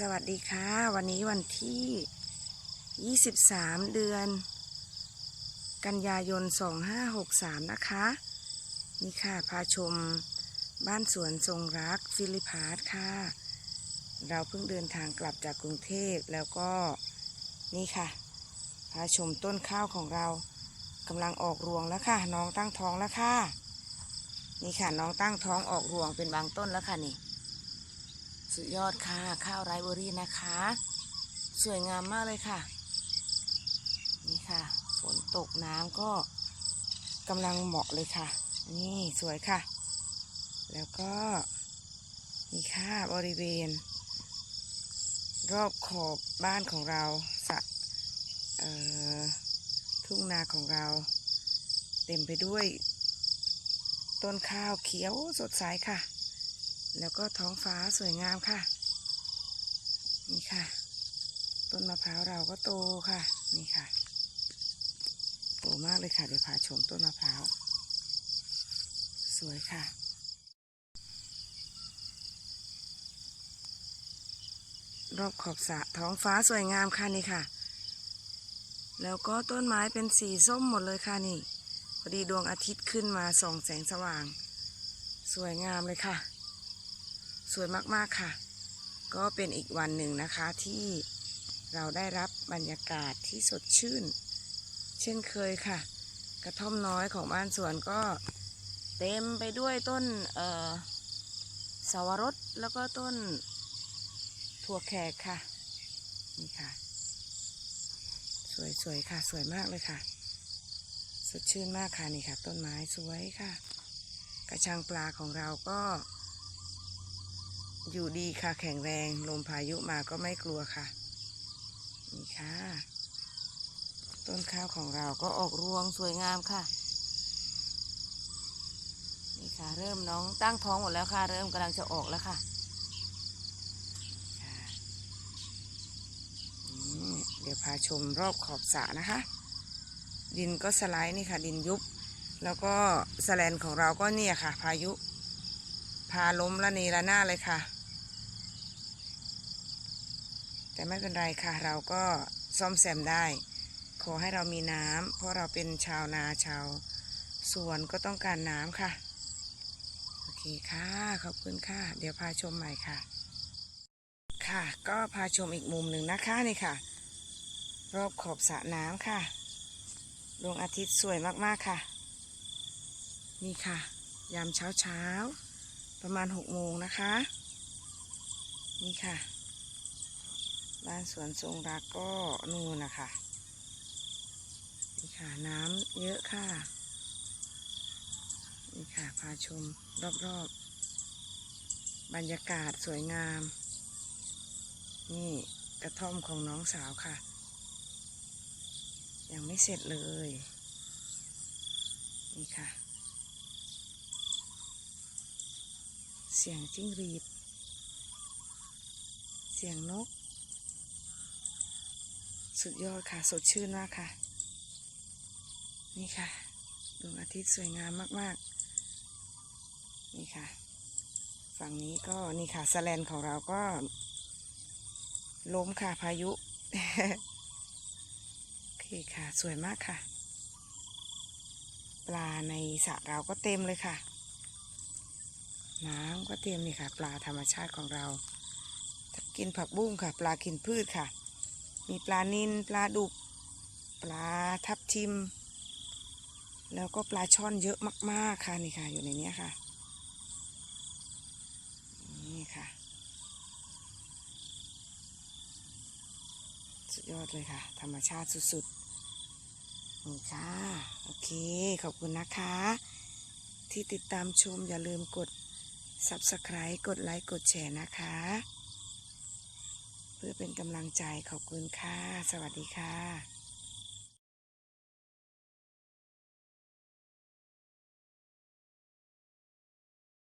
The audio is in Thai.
สวัสดีค่ะ วันนี้วันที่ 23 เดือน กันยายน 2563 นะคะ นี่ค่ะพาชมบ้านสวนทรงรักฟิลิพาร์ค่ะ เราเพิ่งเดินทางกลับจากกรุงเทพแล้วก็นี่ค่ะ พาชมต้นข้าวของเรากำลังออกรวงแล้วค่ะ น้องตั้งท้องแล้วค่ะ นี่ค่ะน้องตั้งท้องออกรวงเป็นบางต้นแล้วค่ะนี่ สุดยอดค่ะ ข้าวไรเบอรี่นะคะ สวยงามมากเลยค่ะ นี่ค่ะ ฝนตกน้ำก็กำลังเหมาะเลยค่ะ นี่สวยค่ะ แล้วก็นี่ค่ะบริเวณ รอบขอบบ้านของเราสะทุ่งนาของเรา เต็มไปด้วย ต้นข้าวเขียวสดใสค่ะ แล้วก็ท้องฟ้าสวยงามค่ะ นี่ค่ะ ต้นมะพร้าวเราก็โตค่ะ นี่ค่ะ โตมากเลยค่ะเดี๋ยวพาชมต้นมะพร้าว สวยค่ะรอบขอบสระท้องฟ้าสวยงามค่ะนี่ค่ะ แล้วก็ต้นไม้เป็นสีส้มหมดเลยค่ะนี่ พอดีดวงอาทิตย์ขึ้นมาส่องแสงสว่าง สวยงามเลยค่ะ สวยมากๆค่ะ ก็เป็นอีกวันหนึ่งนะคะที่เราได้รับบรรยากาศที่สดชื่น เช่นเคยค่ะ กระท่อมน้อยของบ้านสวนก็เต็มไปด้วยต้นเอ่อสาวรสแล้วก็ต้นถั่วแขกค่ะ นี่ค่ะ สวยๆค่ะ สวยมากเลยค่ะ สดชื่นมากค่ะนี่ค่ะ ต้นไม้สวยค่ะ กระชังปลาของเราก็ อยู่ดีค่ะ แข็งแรงลมพายุมาก็ไม่กลัวค่ะ นี่ค่ะ ต้นข้าวของเราก็ออกรวงสวยงามค่ะ นี่ค่ะ เริ่มน้องตั้งท้องหมดแล้วค่ะ เริ่มกำลังจะออกแล้วค่ะเดี๋ยวพาชมรอบขอบสระนะคะ ดินก็สไลด์นี่ค่ะ ดินยุบ แล้วก็สแลนของเราก็เนี่ยค่ะ พายุ พาล้มละนีละหน้าเลยค่ะ แต่ไม่เป็นไรค่ะเราก็ซ่อมแซมได้ ขอให้เรามีน้ำเพราะเราเป็นชาวนาชาวสวนก็ต้องการน้ำค่ะ โอเคค่ะ ขอบคุณค่ะ เดี๋ยวพาชมใหม่ค่ะ ค่ะ ก็พาชมอีกมุมหนึ่งนะคะนี่ค่ะ รอบขอบสระน้ำค่ะ ดวงอาทิตย์สวยมากๆค่ะ นี่ค่ะ ยามเช้าเช้าๆประมาณหกโมงนะคะ นี่ค่ะ บ้านสวนทรงรักก็นู่นนะคะนี่ค่ะน้ำเยอะค่ะนี่ค่ะพาชมรอบๆบรรยากาศสวยงาม นี่กระท่อมของน้องสาวค่ะ ยังไม่เสร็จเลย นี่ค่ะ เสียงจิ้งหรีด เสียงนก สุดยอดค่ะ สดชื่นมากค่ะ นี่ค่ะดวงอาทิตย์สวยงามมากๆ นี่ค่ะ ฝั่งนี้ก็นี่ค่ะสแลนของเราก็ ล้มค่ะพายุ โอเคค่ะสวยมากค่ะ ปลาในสระเราก็เต็มเลยค่ะ น้ำก็เต็มนี่ค่ะ ปลาธรรมชาติของเรา กินผักบุ้งค่ะ ปลากินพืชค่ะ มีปลานิลปลาดุกปลาทับทิม แล้วก็ปลาช่อนเยอะมากๆค่ะนี่ค่ะ อยู่ในนี้ค่ะ นี่ค่ะ สุดยอดเลยค่ะ ธรรมชาติสุดๆนี่ค่ะ โอเค ขอบคุณนะคะ ที่ติดตามชมอย่าลืมกด Subscribe กดไลค์ กดแชร์นะคะ พื่อเป็นกำลังใจขอบคุณค่ะ สวัสดีค่ะ